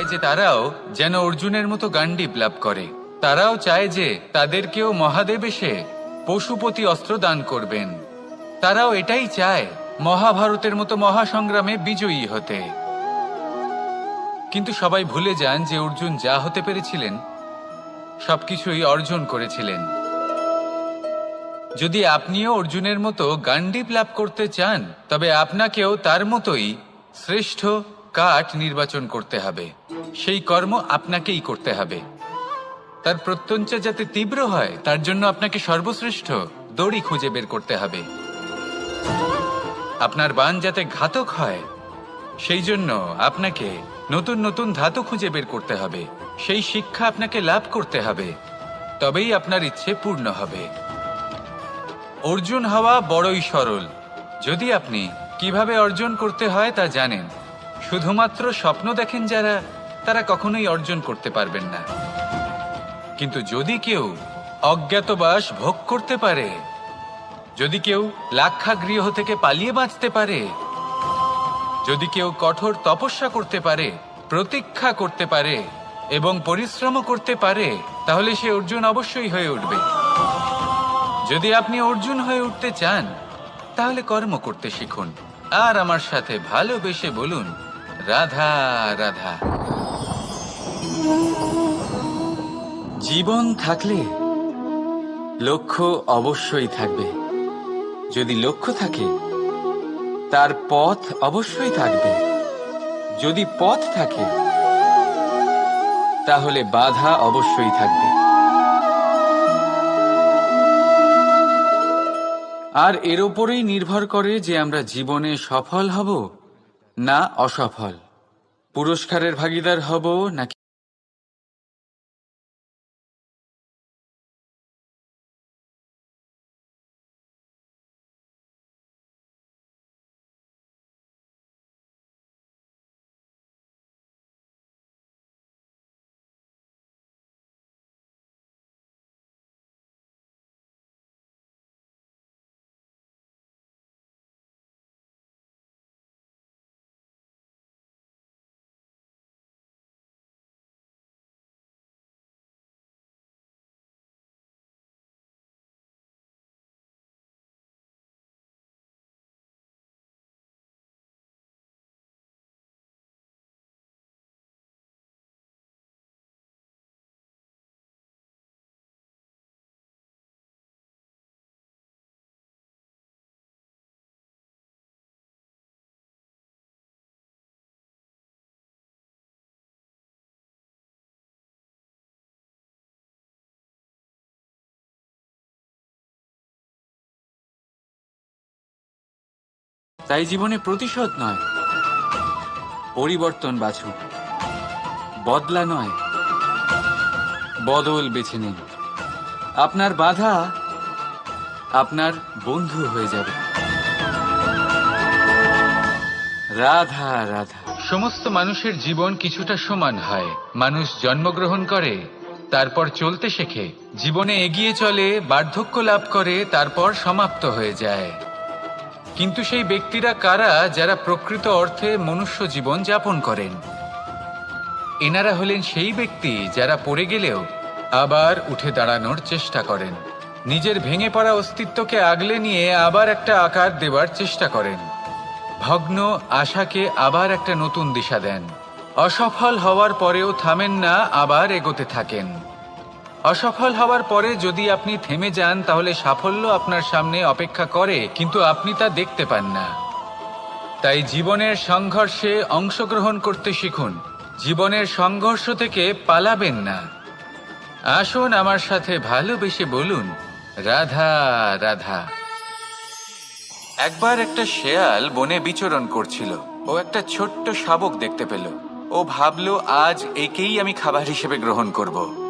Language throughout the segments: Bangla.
চায় যে তারাও যেন অর্জুনের মতো গান্ডিব লাভ করে। তারাও চায় যে তাদেরকেও মহাদেব এসে পশুপতি অস্ত্র দান করবেন। তারাও এটাই চায়, মহাভারতের মতো মহাসংগ্রামে বিজয়ী হতে। কিন্তু সবাই ভুলে যান যে অর্জুন যা হতে পেরেছিলেন, সবকিছুই অর্জন করেছিলেন। যদি আপনিও অর্জুনের মতো গান্ডিপ লাভ করতে চান, তবে আপনাকেও তার মতোই শ্রেষ্ঠ কাঠ নির্বাচন করতে হবে। সেই কর্ম আপনাকেই করতে হবে। তার প্রত্যঞ্চা যাতে তীব্র হয়, তার জন্য আপনাকে সর্বশ্রেষ্ঠ দড়ি খুঁজে বের করতে হবে। আপনার বান যাতে ঘাতক হয়, সেই জন্য আপনাকে নতুন নতুন ধাতু খুঁজে বের করতে হবে। সেই শিক্ষা আপনাকে লাভ করতে হবে। তবেই আপনার ইচ্ছে পূর্ণ হবে। অর্জুন হওয়া বড়ই সরল। যদি আপনি কীভাবে অর্জন করতে হয় তা জানেন। শুধুমাত্র স্বপ্ন দেখেন যারা, তারা কখনোই অর্জন করতে পারবেন না। কিন্তু যদি কেউ অজ্ঞাতবাস ভোগ করতে পারে, যদি কেউ লাক্ষা গৃহ থেকে পালিয়ে বাঁচতে পারে, যদি কেউ কঠোর তপস্যা করতে পারে, প্রতীক্ষা করতে পারে, এবং পরিশ্রম করতে পারে, তাহলে সে অর্জুন অবশ্যই হয়ে উঠবে। যদি আপনি অর্জুন হয়ে উঠতে চান, তাহলে কর্ম করতে শিখুন। আর আমার সাথে ভালোবেসে বলুন রাধা রাধা। জীবন থাকলে লক্ষ্য অবশ্যই থাকবে। যদি লক্ষ্য থাকে, তার পথ অবশ্যই থাকবে। যদি পথ থাকে, তাহলে বাধা অবশ্যই থাকবে। আর এর ওপরেই নির্ভর করে যে আমরা জীবনে সফল হব না অসফল। পুরস্কারের ভাগিদার হব নাকি তাই জীবনে প্রতিশোধ নয়। পরিবর্তন বাছুন বদলা নয়। বদল বেছে নিন। আপনার বাধা আপনার বন্ধু হয়ে যাবে। রাধা রাধা। সমস্ত মানুষের জীবন কিছুটা সমান হয়। মানুষ জন্মগ্রহণ করে, তারপর চলতে শেখে। জীবনে এগিয়ে চলে, বার্ধক্য লাভ করে, তারপর সমাপ্ত হয়ে যায়। কিন্তু সেই ব্যক্তিরা কারা যারা প্রকৃত অর্থে মনুষ্য জীবন যাপন করেন? এনারা হলেন সেই ব্যক্তি যারা পড়ে গেলেও আবার উঠে দাঁড়ানোর চেষ্টা করেন। নিজের ভেঙে পড়া অস্তিত্বকে আগলে নিয়ে আবার একটা আকার দেওয়ার চেষ্টা করেন। ভগ্ন আশাকে আবার একটা নতুন দিশা দেন। অসফল হওয়ার পরেও থামেন না, আবার এগোতে থাকেন। অসফল হওয়ার পরে যদি আপনি থেমে যান, তাহলে সাফল্য আপনার সামনে অপেক্ষা করে, কিন্তু আপনি তা দেখতে পান না। তাই জীবনের সংঘর্ষে অংশগ্রহণ করতে শিখুন। জীবনের সংঘর্ষ থেকে পালাবেন না। আসুন আমার সাথে ভালোবেসে বলুন, রাধা রাধা। একবার একটা শেয়াল বনে বিচরণ করছিল। ও একটা ছোট্ট শাবক দেখতে পেল। ও ভাবলো, আজ একেই আমি খাবার হিসেবে গ্রহণ করব।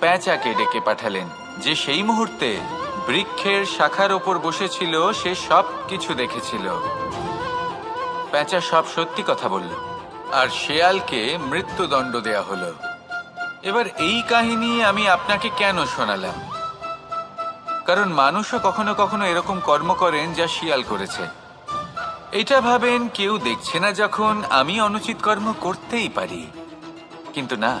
প্যাঁচাকে ডেকে পাঠালেন। যে সেই মুহূর্তে বৃক্ষের শাখার ওপর বসেছিল, সে সব কিছু দেখেছিল। প্যাঁচা সব সত্যি কথা বলল। আর শেয়ালকে মৃত্যুদণ্ড দেয়া হলো। এবার এই কাহিনী আমি আপনাকে কেন শোনালাম? কারণ মানুষও কখনো কখনো এরকম কর্ম করেন যা শিয়াল করেছে। এটা ভাবেন কেউ দেখছে না যখন আমি অনুচিত কর্ম করতেই পারি। কিন্তু না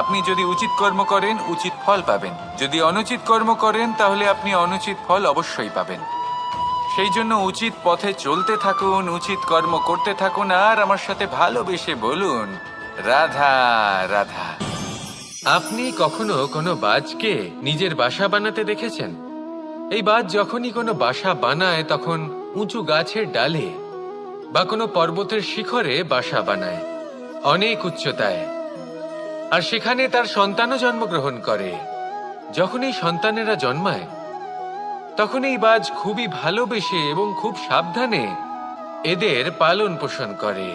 আপনি যদি উচিত কর্ম করেন, উচিত ফল পাবেন। যদি অনুচিত কর্ম করেন, তাহলে আপনি অনুচিত ফল অবশ্যই পাবেন। সেই জন্য উচিত পথে চলতে থাকুন, উচিত কর্ম করতে থাকুন, আর আমার সাথে ভালোবেসে বলুন, রাধা রাধা। আপনি কখনো কোনো বাজকে নিজের বাসা বানাতে দেখেছেন? এই বাজ যখনই কোনো বাসা বানায়, তখন উঁচু গাছের ডালে বা কোনো পর্বতের শিখরে বাসা বানায়, অনেক উচ্চতায়। আর সেখানে তার সন্তানও জন্মগ্রহণ করে। যখন এই সন্তানেরা জন্মায় তখন এই বাজ খুবই ভালোবেসে এবং খুব সাবধানে এদের পালন পোষণ করে।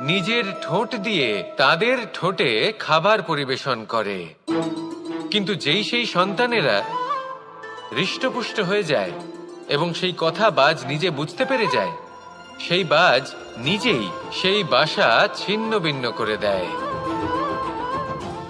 নিজের ঠোঁট দিয়ে তাদের ঠোঁটে খাবার পরিবেশন করে। কিন্তু যেই সেই সন্তানেরা হৃষ্টপুষ্ট হয়ে যায় এবং সেই কথা বাজ নিজে বুঝতে পেরে যায়, সেই বাজ নিজেই সেই বাসা ছিন্ন ভিন্ন করে দেয়।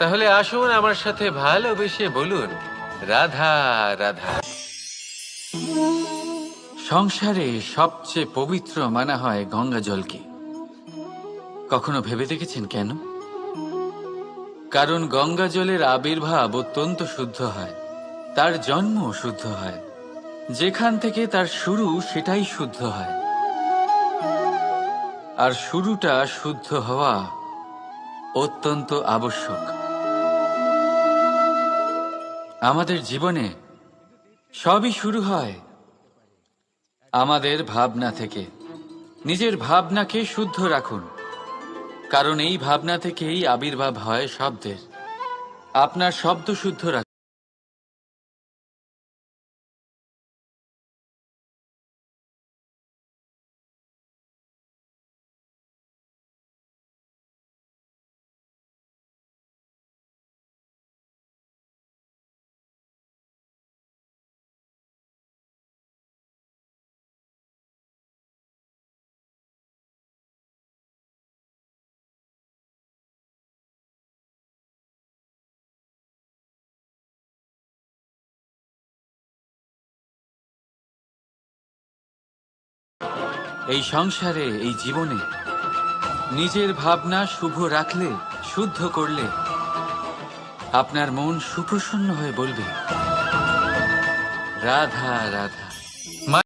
তাহলে আসুন আমার সাথে ভালোবেসে বলুন। রাধা রাধা। সংসারে সবচেয়ে পবিত্র মানা হয় গঙ্গা জলকে। কখনো ভেবে দেখেছেন কেন? কারণ গঙ্গা জলের আবির্ভাব অত্যন্ত শুদ্ধ হয়। তার জন্ম শুদ্ধ হয়। যেখান থেকে তার শুরু সেটাই শুদ্ধ হয়। আর শুরুটা শুদ্ধ হওয়া অত্যন্ত আবশ্যক। আমাদের জীবনে সবই শুরু হয় আমাদের ভাবনা থেকে। নিজের ভাবনাকে শুদ্ধ রাখুন। কারণ এই ভাবনা থেকেই আবির্ভাব হয় শব্দের। আপনার শব্দ শুদ্ধ রাখুন। এই সংসারে, এই জীবনে নিজের ভাবনা শুভ রাখলে, শুদ্ধ করলে আপনার মন সুপ্রসন্ন হয়ে বলবে, রাধা রাধা।